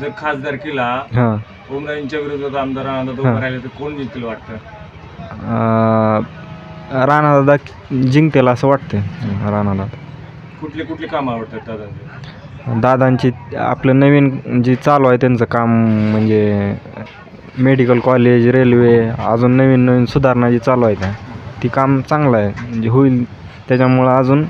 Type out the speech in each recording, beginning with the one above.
जर खासदार केला हां. ओमराजेंच्या विरोधात आमदार आनंद उभं राहिले तर कोण जिंकल वाटतं? राणादादा जिंकतेल असं वाटतंय राणादादा कुठली कुठली कामं आवडतात दादांची? दादांची आपलं नवीन जे चालू आहे त्यांचं काम म्हणजे मेडिकल कॉलेज रेल्वे अजून नवीन नवीन सुधारणा जी चालू आहे त्या ती काम चांगलं आहे. म्हणजे होईल त्याच्यामुळं अजून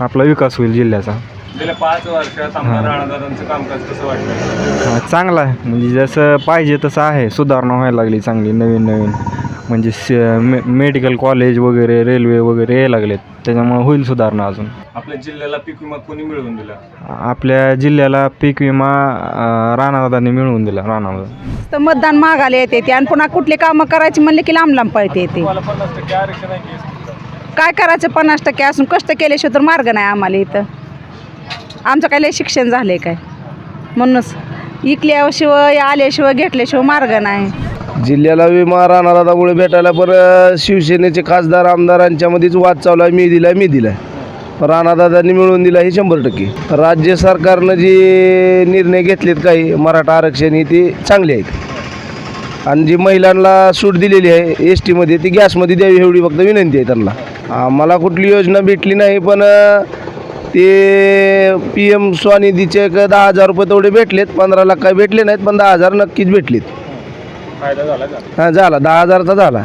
आपला विकास होईल जिल्ह्याचा. गेल्या पाच वर्षात आमदार राणादादांचं कामकाज कसं वाटतं हा, चांगला आहे. म्हणजे जसं पाहिजे तसं आहे. सुधारणा व्हायला लागली चांगली नवीन नवीन. म्हणजे स मे मेडिकल कॉलेज वगैरे रेल्वे वगैरे यायला लागलेत. त्याच्यामुळे होईल सुधारणा अजून. आपल्या जिल्ह्याला पीक विमा कोणी मिळवून दिला? आपल्या जिल्ह्याला पीक विमा अं, राणादादांनी मिळवून दिला. राणादादा. तर मतदान मागायला येते ते आणि पुन्हा कुठली कामं करायची म्हणले की लांब लांब पळते ते. तुम्हाला पन्नास टक्के आरक्षण आहे की? काय करायचं पन्नास टक्के? असून कष्ट केल्याशिवाय तर मार्ग नाही आम्हाला इथं. आमचं काय लय शिक्षण झालं आहे काय? म्हणूनच इकल्याशिवाय आल्याशिवाय घेतल्याशिवाय मार्ग नाही. जिल्ह्याला विमा राणादादामुळे भेटायला पर शिवसेनेचे खासदार आमदारांच्यामध्येच वाद चालू आहे. मी दिलाय मी दिलाय. राणादादांनी मिळवून दिला हे शंभर टक्के. राज्य सरकारनं जे निर्णय घेतलेत काही मराठा आरक्षण ही ते चांगले आहेत. आणि जी महिलांना सूट दिलेली आहे एस टीमध्ये ती गॅसमध्ये द्यावी एवढी फक्त विनंती आहे त्यांना. आम्हाला कुठली योजना भेटली नाही पण ते पी एम स्वनिधीचे एक दहा हजार रुपये तेवढे भेटलेत. पंधरा लाख काही भेटले नाहीत पण दहा हजार नक्कीच भेटलेत. फायदा झाला का? हां झाला. दहा हजारचा झाला.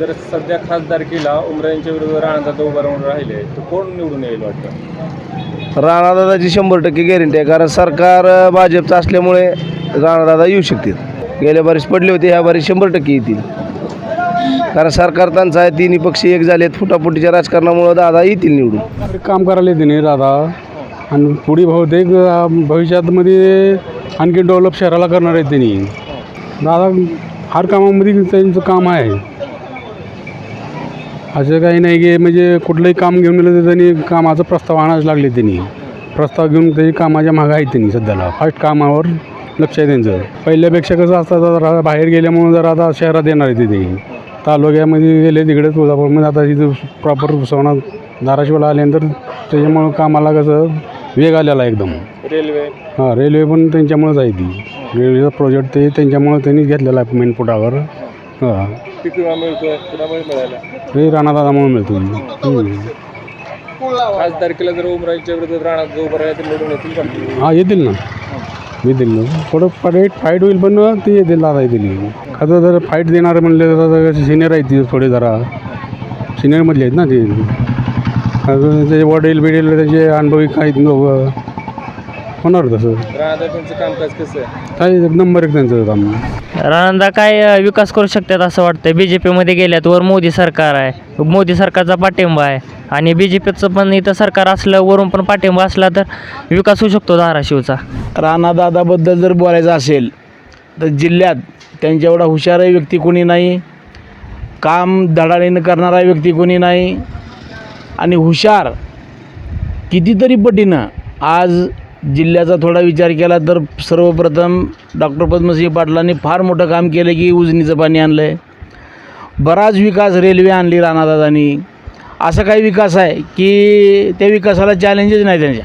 जर सध्या खासदार केला उमराजेंच्या विरोधात राणादादा उभं राहून राहिले तर कोण निवडून येईल वाटतं? राणादादाची शंभर टक्के गॅरंटी आहे कारण सरकार अ, भाजपचं असल्यामुळे राणादादा येऊ शकतील. गेल्या बारीस पडले होते ह्या बारीस शंभर टक्के येतील. कारण सरकार त्यांचं आहे तिन्ही पक्ष एक झालेत. फुटाफुटीच्या राजकारणामुळं दादा येतील निवडून. काम करायला येते नाही दादा. आणि पुढे बहुतेक भविष्यातमध्ये आणखी डेव्हलप शहराला करणार आहे त्यांनी. दादा हर कामामध्ये त्यांचं काम आहे. असं काही नाही की म्हणजे कुठलंही काम घेऊन गेलं तर त्यांनी कामाचा प्रस्ताव आणायला लागले त्यांनी. प्रस्ताव घेऊन त्याची कामाच्या मागं आहेत त्यांनी सध्याला. फास्ट कामावर लक्ष आहे त्यांचं. पहिल्यापेक्षा कसं असतं जरा बाहेर गेल्यामुळं जरा आता शहरात येणार आहे तिथे तालुक्यामध्ये गेले तिकडे तुळजापूरमध्ये आता तिथं प्रॉपर सोना धाराशिवला आल्यानंतर त्याच्यामुळं कामाला कसं वेग आलेला एकदम. रेल्वे. हां रेल्वे पण त्यांच्यामुळंच आहे ती. रेल्वेचा प्रोजेक्ट ते त्यांच्यामुळं त्यांनीच घेतलेला आहे मेन पुटावर. हां. पीक विमा मिळतोय? कुणामुळे मिळाला हे राणादादामुळे मिळतो हम्म. केला जर उमराजेंच्या विरोधात राणा उभं राहिले तर निवडून येतील का? हां येतील ना. येतील ना. थोडं फाईट फाईट होईल पण ते येतील दादा येतील आता जर फाईट देणारे म्हणले तर सिनियर आहेत ती थोडे जरा. सिनियरमधले आहेत ना ते. अजून त्याचे वडील बिडील त्याचे अनुभवी काही होणार तसं. राणादादांचं कामकाज कसं आहे? काय नंबर एक त्यांचं काम रानंदा काय अ, विकास करू शकतात असं वाटतं बी जे पीमध्ये गेल्यात वर मोदी सरकार आहे. मोदी सरकारचा पाठिंबा आहे. आणि बी जे पीचं पण इथं सरकार असलं वरून पण पाठिंबा असला तर विकास होऊ शकतो धाराशिवचा. राणादादाबद्दल जर बोलायचं असेल तर जिल्ह्यात त्यांच्या एवढा हुशार व्यक्ती कोणी नाही. काम धडाडीनं करणारा व्यक्ती कोणी नाही. आणि हुशार कितीतरी पटीनं आज जिल्ह्याचा थोडा विचार केला तर सर्वप्रथम डॉक्टर पद्मसिंह पाटलांनी फार मोठं काम केलं की उजनीचं पाणी आणलं आहे बराच विकास रेल्वे आणली राणादादांनी. असा काही विकास आहे की त्या विकासाला चॅलेंजेस नाही त्यांच्या.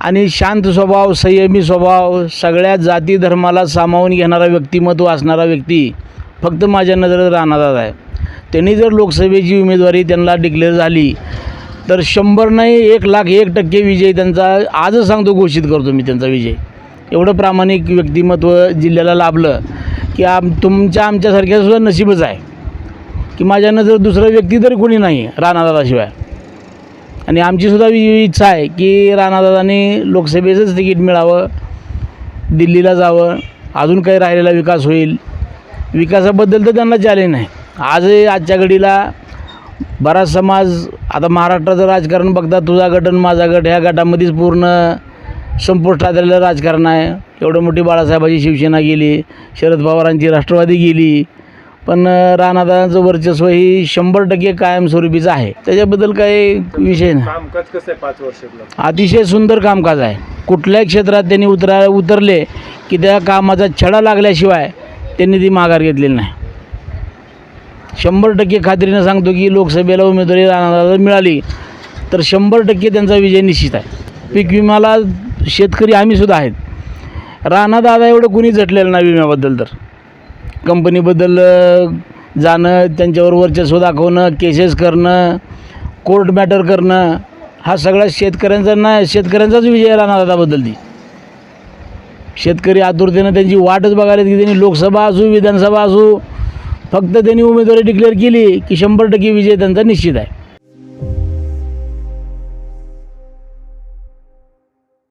आणि शांत स्वभाव संयमी स्वभाव सगळ्या जाती धर्माला सामावून घेणारा व्यक्तिमत्व असणारा व्यक्ती फक्त माझ्या नजरेत राहणारच आहे. त्यांनी जर लोकसभेची उमेदवारी त्यांना डिक्लेअर झाली तर शंभर नाही एक लाख एक टक्के विजय त्यांचा. आजच सांगतो घोषित करतो मी त्यांचा विजय. एवढं प्रामाणिक व्यक्तिमत्व जिल्ह्याला लाभलं की आम तुमच्या आमच्यासारख्या सुद्धा नशीबच आहे. की माझ्या जर दुसरा व्यक्ती तरी कोणी नाही राणादादाशिवाय आणि आमचीसुद्धा इच्छा आहे की राणादादाने लोकसभेचंच तिकीट मिळावं दिल्लीला जावं अजून काही राहिलेला विकास होईल. विकासाबद्दल तर त्यांना चॅलेंज नाही आजही आजच्या घडीला बराच समाज आता महाराष्ट्राचं राजकारण बघता तुझा गट आणि माझा गट ह्या गटामध्येच पूर्ण संपुष्टात आलेलं राजकारण आहे. एवढं मोठी बाळासाहेबाची शिवसेना गेली शरद पवारांची राष्ट्रवादी गेली. पण राणादादांचं वर्चस्व ही शंभर टक्के कायमस्वरूपीचं आहे. त्याच्याबद्दल काही विषय नाही. अतिशय सुंदर कामकाज आहे. कुठल्याही क्षेत्रात त्यांनी उतरा उतरले की त्या कामाचा छडा लागल्याशिवाय त्यांनी ती माघार घेतलेली नाही. शंभर टक्के खात्रीनं सांगतो की लोकसभेला उमेदवारी राणादादा मिळाली तर शंभर टक्के त्यांचा विजय निश्चित आहे. पीक विम्याला शेतकरी आम्हीसुद्धा आहेत. राणा दादा एवढं कुणी झटलेलं नाही विम्याबद्दल तर. कंपनीबद्दल जाणं त्यांच्यावर वर्चस्व दाखवणं केसेस करणं कोर्ट मॅटर करणं हा सगळा शेतकऱ्यांचा नाही शेतकऱ्यांचाच विजय आहे राणा दादाबद्दल ती शेतकरी आतुरतेनं त्यांची वाटच बघायला की त्यांनी लोकसभा असू विधानसभा असू फक्त त्यांनी उमेदवारी डिक्लेअर केली की शंभर टक्के विजय त्यांचा निश्चित आहे.